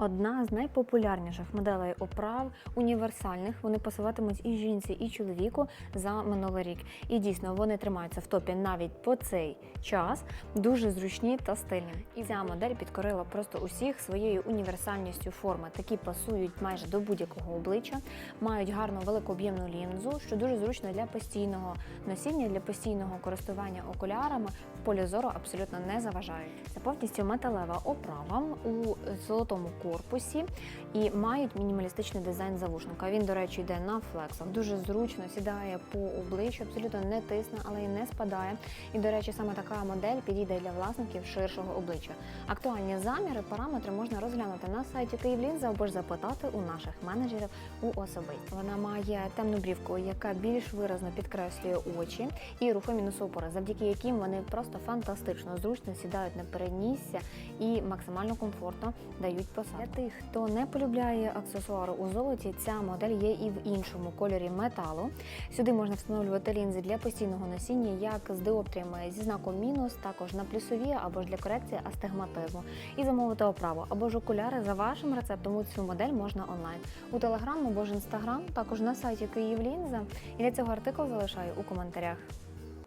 Одна з найпопулярніших моделей оправ універсальних. Вони пасуватимуть і жінці, і чоловіку за минулий рік. І дійсно вони тримаються в топі навіть по цей час. Дуже зручні та стильні. І ця модель підкорила просто усіх своєю універсальністю форми. Такі пасують майже до будь-якого обличчя, мають гарну велику об'ємну лінзу, що дуже зручно для постійного носіння, для постійного користування окулярами. В полі зору абсолютно не заважають. Це повністю металева оправа у золотому корпусі і мають мінімалістичний дизайн завушника. Він, до речі, йде на флексах. Дуже зручно сідає по обличчю, абсолютно не тисне, але й не спадає. І, до речі, саме така модель підійде для власників ширшого обличчя. Актуальні заміри, параметри можна розглянути на сайті Київлінза або ж запитати у наших менеджерів у особисті. Вона має темну брівку, яка більш виразно підкреслює очі, і рухомі носопори, завдяки яким вони просто фантастично зручно сідають на переднісся і максимально комфортно дають посадку. Для тих, хто не полюбляє аксесуари у золоті, ця модель є і в іншому кольорі металу. Сюди можна встановлювати лінзи для постійного носіння, як з диоптріями зі знаком мінус, також на плюсові або ж для корекції астигматизму. І замовити оправу або ж окуляри за вашим рецептом. У цю модель можна онлайн у телеграм або ж інстаграм, також на сайті Київлінза. І для цього артикул залишаю у коментарях.